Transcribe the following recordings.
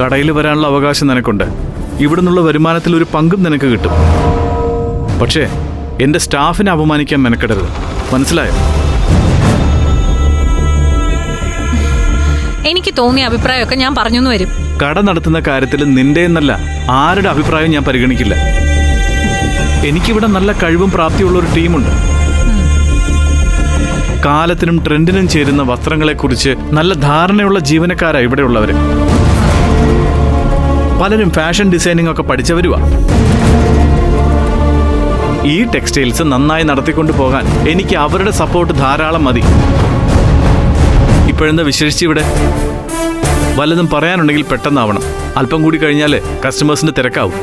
കടയിൽ വരാനുള്ള അവകാശം നിനക്കുണ്ട്. ഇവിടുന്നുള്ള നിന്നുള്ള വരുമാനത്തിൽ ഒരു പങ്കും നിനക്ക് കിട്ടും. പക്ഷേ എന്റെ സ്റ്റാഫിനെ അപമാനിക്കാൻ മെനക്കെടരുത്. മനസ്സിലായോ? എനിക്ക് തോന്നിയ അഭിപ്രായമൊക്കെ ഞാൻ പറഞ്ഞു വരും. കട നടത്തുന്ന കാര്യത്തിൽ നിന്റെ എന്നല്ല ആരുടെ അഭിപ്രായം ഞാൻ പരിഗണിക്കില്ല. എനിക്കിവിടെ നല്ല കഴിവും പ്രാപ്തിയുള്ള ഒരു ടീമുണ്ട്. കാലത്തിനും ട്രെൻഡിനും ചേരുന്ന വസ്ത്രങ്ങളെക്കുറിച്ച് നല്ല ധാരണയുള്ള ജീവനക്കാരാണ് ഇവിടെയുള്ളവര്. പലരും ഫാഷൻ ഡിസൈനിങ് ഒക്കെ പഠിച്ചവരുവാ. ഈ ടെക്സ്റ്റൈൽസ് നന്നായി നടത്തിക്കൊണ്ടു പോകാൻ എനിക്ക് അവരുടെ സപ്പോർട്ട് ധാരാളം മതി. ഇപ്പോഴെന്താ വിശേഷിച്ച് ഇവിടെ? വല്ലതും പറയാനുണ്ടെങ്കിൽ പെട്ടെന്നാവണം. അല്പം കൂടി കഴിഞ്ഞാൽ കസ്റ്റമേഴ്സിന്റെ തിരക്കാവും.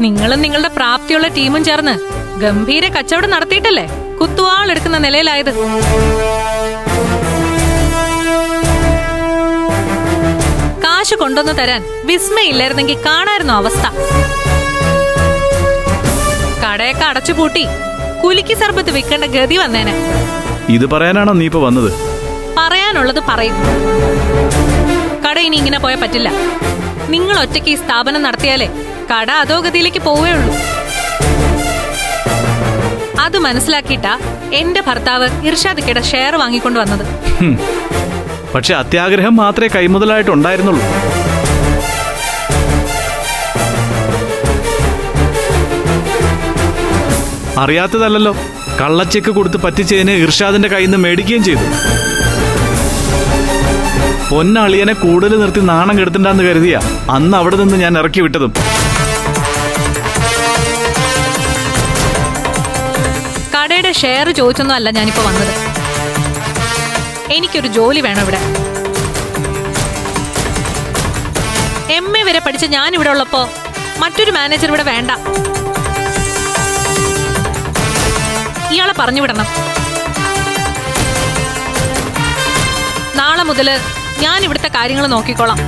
നിങ്ങളും നിങ്ങളുടെ പ്രാപ്തിയുള്ള ടീമും ചേർന്ന് ഗംഭീര കച്ചവടം നടത്തിയിട്ടല്ലേ? കുത്തുവാൾ എടുക്കുന്ന നിലയിലായത്. കാശ് കൊണ്ടുവന്നു തരാൻ വിസ്മയില്ലായിരുന്നെങ്കിൽ കാണായിരുന്നു അവസ്ഥ. കടയൊക്കെ അടച്ചു പൂട്ടി. കുലിക്ക് സർബത്ത് വിൽക്കേണ്ട ഗതി വന്നേനെ. ഇത് പറയാനാണോ നീ ഇപ്പൊ വന്നത്? പറയാനുള്ളത് പറയും. കട ഇനി ഇങ്ങനെ പോയാൽ പറ്റില്ല. നിങ്ങൾ ഒറ്റയ്ക്ക് ഈ സ്ഥാപനം നടത്തിയാലേ കട അധോഗതിയിലേക്ക് പോവേ ഉള്ളൂ. അത് മനസ്സിലാക്കിയിട്ടാ എന്റെ ഭർത്താവ് ഇർഷാദിക്കയുടെ ഷെയർ വാങ്ങിക്കൊണ്ട് വന്നത്. പക്ഷെ അത്യാഗ്രഹം മാത്രമേ കൈമുതലായിട്ടുണ്ടായിരുന്നുള്ളൂ. അറിയാത്തതല്ലല്ലോ കള്ളച്ചെക്ക് കൊടുത്ത് പറ്റിച്ചതിന് ഇർഷാദിന്റെ കയ്യിൽ നിന്ന് മേടിക്കുകയും ചെയ്തു. പൊന്നളിയനെ കൂടുതൽ നിർത്തി നാണം കെടുത്തണ്ടെന്ന് കരുതിയ അന്ന് അവിടെ നിന്ന് ഞാൻ ഇറക്കി വിട്ടതും. കടയുടെ ഷെയർ ചോദിച്ചൊന്നും അല്ല ഞാനിപ്പോ വന്നത്. എനിക്കൊരു ജോലി വേണം ഇവിടെ. എം എ വരെ പഠിച്ച ഞാൻ ഇവിടെ ഉള്ളപ്പോ മറ്റൊരു മാനേജർ ഇവിടെ വേണ്ട. ഇയാളെ പറഞ്ഞു വിടണം. നാളെ മുതൽ ഞാൻ ഇവിടുത്തെ കാര്യങ്ങൾ നോക്കിക്കോളാം.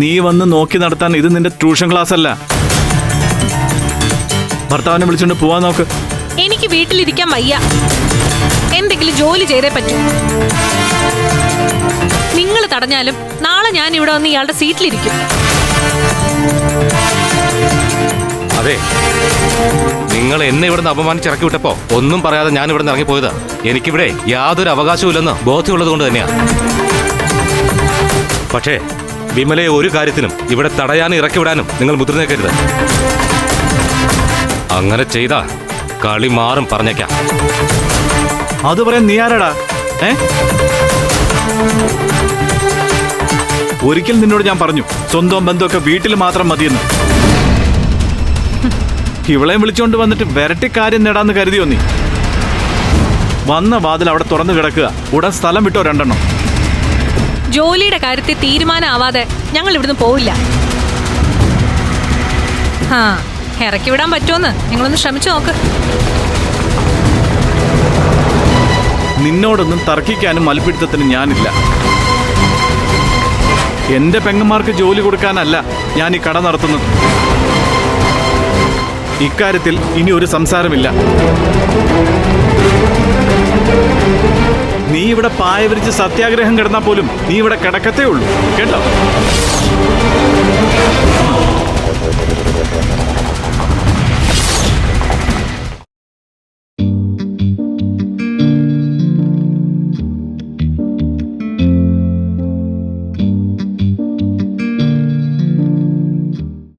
നീ വന്ന് നോക്കി നടത്താൻ ഇത് നിന്റെ ട്യൂഷൻ ക്ലാസ് അല്ല ഭർത്താവിനെ വിളിച്ചുകൊണ്ട് പോവാൻ നോക്ക്. എനിക്ക് വീട്ടിലിരിക്കാൻ വയ്യ. എന്തെങ്കിലും ജോലി ചെയ്തേ പറ്റൂ. നിങ്ങൾ തടഞ്ഞാലും നാളെ ഞാൻ ഇവിടെ വന്ന് ഇയാളുടെ സീറ്റിലിരിക്കും. അതെ. നിങ്ങൾ എന്നെ ഇവിടുന്ന് അപമാനിച്ച് ഇറക്കി വിട്ടപ്പോ ഒന്നും പറയാതെ ഞാൻ ഇവിടുന്ന് ഇറങ്ങിപ്പോയതാ. എനിക്കിവിടെ യാതൊരു അവകാശവും ഇല്ലെന്ന് ബോധ്യമുള്ളത് കൊണ്ട് തന്നെയാ. പക്ഷേ വിമലയെ ഒരു കാര്യത്തിനും ഇവിടെ തടയാനും ഇറക്കി വിടാനും നിങ്ങൾ മുതിർന്നേക്കരുത്. അങ്ങനെ ചെയ്താ കളി മാറും പറഞ്ഞേക്കാം. അത് പറയാൻ നീയാരടാ ഏ? ഒരിക്കൽ നിന്നോട് ഞാൻ പറഞ്ഞു സ്വന്തം ബന്ധമൊക്കെ വീട്ടിൽ മാത്രം മതിയെന്ന്. ഇവളെയും വിളിച്ചോണ്ട് വന്നിട്ട് വരട്ടി കാര്യം നേടാന്ന് കരുതിയോ നീ? വന്ന വാതിൽ അവിടെ തുറന്നു കിടക്കുക. ഉടൻ സ്ഥലം വിട്ടോ രണ്ടെണ്ണം. ജോലിയുടെ കാര്യത്തിൽ തീരുമാനമാവാതെ ഞങ്ങൾ ഇവിടുന്ന് പോവില്ല. ഇറക്കി വിടാൻ പറ്റുമെന്ന് നിങ്ങളൊന്ന് ശ്രമിച്ചു നോക്ക്. നിന്നോടൊന്നും തർക്കിക്കാനും മൽപിടുത്തത്തിന് ഞാനില്ല. എന്റെ പെങ്ങന്മാർക്ക് ജോലി കൊടുക്കാനല്ല ഞാൻ ഈ കട നടത്തുന്നത്. ഇക്കാര്യത്തിൽ ഇനി ഒരു സംസാരമില്ല. നീ ഇവിടെ പായ വിരിച്ച് സത്യാഗ്രഹം കിടന്നാൽ പോലും നീ ഇവിടെ കിടക്കത്തേ ഉള്ളൂ. കേട്ടോ?